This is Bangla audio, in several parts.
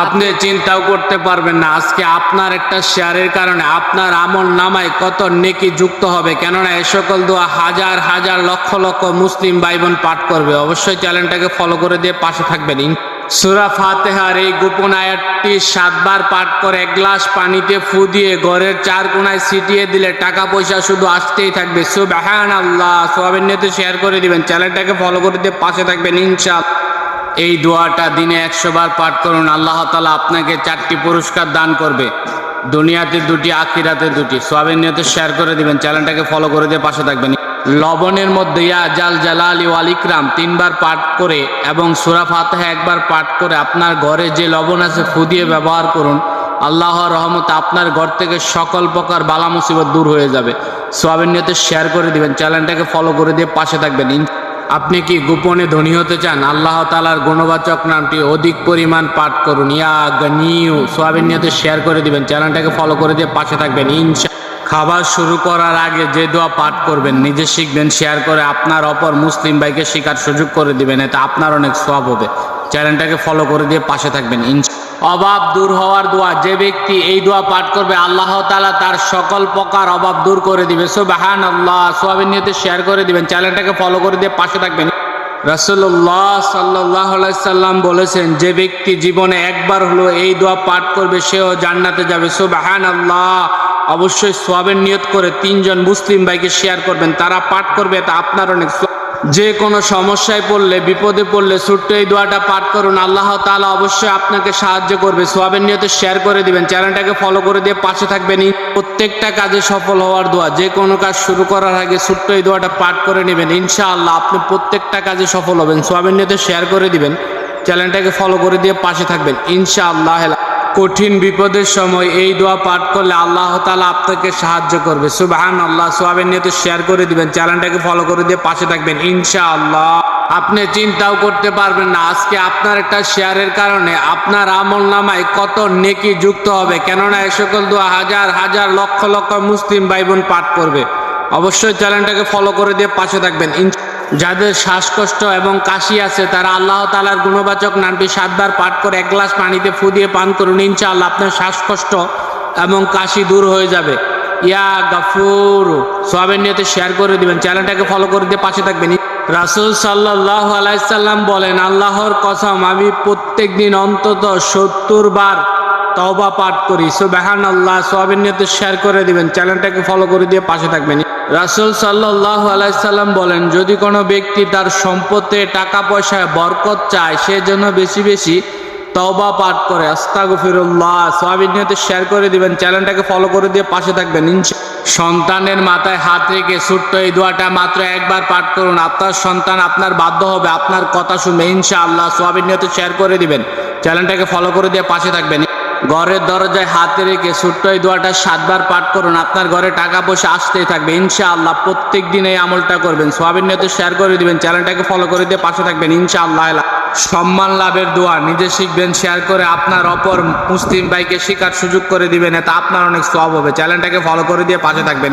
আপনি চিন্তাও করতে পারবেন না। আজকে আপনার একটা শেয়ারের কারণে আপনার আমল নামায় কত নেকি যুক্ত হবে। কেননা এ সকল দোয়া হাজার হাজার, লক্ষ লক্ষ মুসলিম ভাই বোন পাঠ করবে। অবশ্যই চ্যানেলটাকে ফলো করে দিয়ে পাশে থাকবেন। সুরা ফাতেহার এই গোপন আয়াতটি সাতবার পাঠ করে এক গ্লাস পানিতে ফু দিয়ে ঘরের চার কোনায় ছিটিয়ে দিলে টাকা পয়সা শুধু আসতেই থাকবে। সুবাহান আল্লাহ সোয়াবের নিয়ে শেয়ার করে দিবেন। চ্যানেলটাকে ফলো করে দিয়ে পাশে থাকবেন, ইনশাআল্লাহ। এই দোয়াটা দিনে একশো বার পাঠ করুন, আল্লাহ তালা আপনাকে চারটি পুরস্কার দান করবে। দুনিয়াতে দুটি, আখিরাতে দুটি। সোয়াবের নিয়তে শেয়ার করে দিবেন চ্যানেলটাকে ফলো করে দিয়ে পাশে থাকবেন। লবণের মধ্যে ইয়া জাল জালালি ওয়াল ইকরাম তিনবার পাঠ করে এবং সুরা ফাতেহা একবার পাঠ করে আপনার ঘরে যে লবণ আছে ফু দিয়ে ব্যবহার করুন, আল্লাহর রহমত আপনার ঘর থেকে সকল প্রকার বালা মুসিবত দূর হয়ে যাবে। সোয়াবের নিয়তে শেয়ার করে দিবেন চ্যানেলটাকে ফলো করে দিয়ে পাশে থাকবেন। আপনি কি গোপনে ধনী হতে চান? আল্লাহ তালার গুণবাচক নামটি অধিক পরিমাণ পাঠ করুন। ইয়া গনিউ, সোয়াবিন নিয়তে শেয়ার করে দিবেন। চ্যানেলটাকে ফলো করে দিয়ে পাশে থাকবেন। ইনশা খাবার শুরু করার আগে যে দোয়া পাঠ করবেন, নিজে শিখবেন শেয়ার করে আপনার অপর মুসলিম ভাইকে শেখার সুযোগ করে দিবেন, এতে আপনার অনেক সব হবে। চ্যানেলটাকে ফলো করে দিয়ে পাশে থাকবেন অভাব দূর হওয়ার দোয়া, যে ব্যক্তি এই দোয়া পাঠ করবে, আল্লাহ তালা তার সকল প্রকার অভাব দূর করে দিবে। সুবাহান আল্লাহ সোয়াবিন নিয়তে শেয়ার করে দিবেন, চ্যানেলটাকে ফলো করে দিয়ে পাশে থাকবেন। রাসুল্লাহ সাল্লাহ সাল্লাম বলেছেন, যে ব্যক্তি জীবনে একবার হলো এই দোয়া পাঠ করবে, সেও জান্নাতে যাবে। সুবাহান আল্লাহ অবশ্যই সোয়াবের নিয়ত করে তিনজন মুসলিম ভাইকে শেয়ার করবেন। তারা পাঠ করবে তা আপনার অনেক যে কোনো সমস্যায় পড়লে, বিপদে পড়লে ছোট্ট এই দোয়াটা পাঠ করুন। আল্লাহ তাআলা অবশ্যই আপনাকে সাহায্য করবে। সোয়াবের নিয়তে শেয়ার করে দিবেন। চ্যানেলটাকে ফলো করে দিয়ে পাশে থাকবেন। প্রত্যেকটা কাজে সফল হওয়ার দোয়া, যে কোনো কাজ শুরু করার আগে ছোট্ট এই দোয়াটা পাঠ করে নেবেন। ইনশাআল্লাহ আপনি প্রত্যেকটা কাজে সফল হবেন। সোয়াবের নিয়তে শেয়ার করে দিবেন। চ্যানেলটাকে ফলো করে দিয়ে পাশে থাকবেন। ইনশাআল্লাহ কঠিন বিপদের সময় এই দোয়া পাঠ করলে আল্লাহ তালা আপনাকে সাহায্য করবে। সুবাহান আল্লাহ সোয়াবের নিয়ে তো শেয়ার করে দিবেন। চ্যানেলটাকে ফলো করে দিয়ে পাশে থাকবেন, ইনশাআল্লাহ। আপনি চিন্তাও করতে পারবেন না। আজকে আপনার একটা শেয়ারের কারণে আপনার আমল নামায় কত নেকি যুক্ত হবে। কেননা এ সকল দোয়া হাজার হাজার, লক্ষ লক্ষ মুসলিম ভাই বোন পাঠ করবে। অবশ্যই চ্যানেলটাকে ফলো করে দিয়ে পাশে থাকবেন ইনশা- যাদের শ্বাসকষ্ট এবং কাশি আছে, তারা আল্লাহ তালার গুণবাচক নামটি সাতবার পাঠ করে এক গ্লাস পানিতে ফু দিয়ে পান করুন, ইনশাআল্লাহ আপনার শ্বাসকষ্ট এবং কাশি দূর হয়ে যাবে। ইয়া গাফুর সোয়াবের নিয়তে শেয়ার করে দিবেন, চ্যানেলটাকে ফলো করে দিয়ে পাশে থাকবেন। রাসুল সাল্লাহ আলাইসাল্লাম বলেন, আল্লাহর কসম, আমি প্রত্যেক দিন অন্তত সত্তর বার তওবা পাঠ করি। সুবাহান আল্লাহ সোয়াবের নিয়তে শেয়ার করে দিবেন, চ্যানেলটাকে ফলো করে দিয়ে পাশে থাকবেন। রাসুল সাল্লাহ আলাইসাল্লাম বলেন, যদি কোনো ব্যক্তি তার সম্পত্তি টাকা পয়সায় বরকত চায়, সে যেন বেশি বেশি তওবা পাঠ করে। আস্তাগফিরুল্লাহ সোয়াবিন নিয়তে শেয়ার করে দিবেন, চ্যানেলটাকে ফলো করে দিয়ে পাশে থাকবেন সন্তানের মাথায় হাত রেখে ছোট্ট এই দোয়াটা মাত্র একবার পাঠ করুন। আপনার সন্তান আপনার বাধ্য হবে, আপনার কথা শুনবে, ইনশাআল্লাহ সোয়াবিন নিয়তে শেয়ার করে দিবেন। চ্যানেলটাকে ফলো করে দিয়ে পাশে থাকবেন। ঘরের দরজায় হাতে রেখে ছোট্ট এই দোয়াটা সাতবার পাঠ করুন। আপনার ঘরে টাকা পয়সা আসতেই থাকবে। ইনশাআল্লাহ প্রত্যেক দিন এই আমলটা করবেন। সোয়াবিন নিয়ে শেয়ার করে দিবেন। চ্যানেলটাকে ফলো করে দিয়ে পাশে থাকবেন। ইনশাআল্লাহ সম্মান লাভের দোয়া। নিজে শিখবেন শেয়ার করে আপনার অপর মুসলিম ভাইকে শেখার সুযোগ করে দিবেন। এতে আপনার অনেক সব হবে। চ্যানেলটাকে ফলো করে দিয়ে পাশে থাকবেন।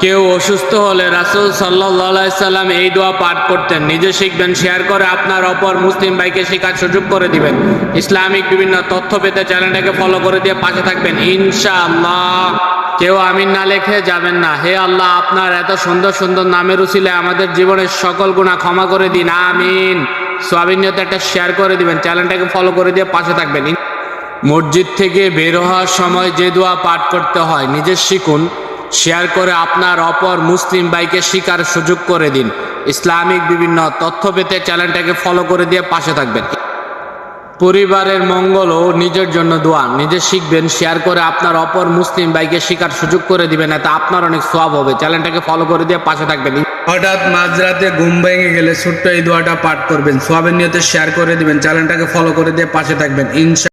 কেউ অসুস্থ হলে রাসূল আলাইহি সাল্লাম এই দোয়া পাঠ করতেন। নিজে শিখবেন, শেয়ার করে আপনার অপর মুসলিম ভাইকে শেখার সুযোগ করে দিবেন। ইসলামিক বিভিন্ন তথ্য পেতে চ্যানেলটাকে ফলো করে দিয়ে পাশে থাকবেন। ইনশাআল্লাহ। কেউ আমিন না লেখে যাবেন না। হে আল্লাহ, আপনার এত সুন্দর সুন্দর নামের উচিলে আমাদের জীবনের সকল গুণা ক্ষমা করে দিন। আমিন। সোয়াবিন নিয়তে একটা শেয়ার করে দিবেন। চ্যানেলটাকে ফলো করে দিয়ে পাশে থাকবেন। মসজিদ থেকে বের হওয়ার সময় যে দোয়া পাঠ করতে হয়, নিজে শিখুন। শেয়ার করে আপনার অপর মুসলিম ভাইকে শিকার সুযোগ করে দিন। ইসলামিক বিভিন্ন তথ্য পেতে চ্যানেলটাকে ফলো করে দিয়ে পাশে থাকবেন। পরিবারের মঙ্গল ও নিজের জন্য দোয়া। নিজে শিখবেন, শেয়ার করে আপনার অপর মুসলিম ভাইকে শিকার সুযোগ করে দিবেন, এতে আপনার অনেক সব হবে। চ্যানেলটাকে ফলো করে দিয়ে পাশে থাকবেন। হঠাৎ মাঝরাতে ঘুম ভেঙে গেলে ছোট্ট এই দোয়াটা পাঠ করবেন। সোয়াবের নিয়তে শেয়ার করে দিবেন। চ্যানেলটাকে ফলো করে দিয়ে পাশে থাকবেন। ইনশা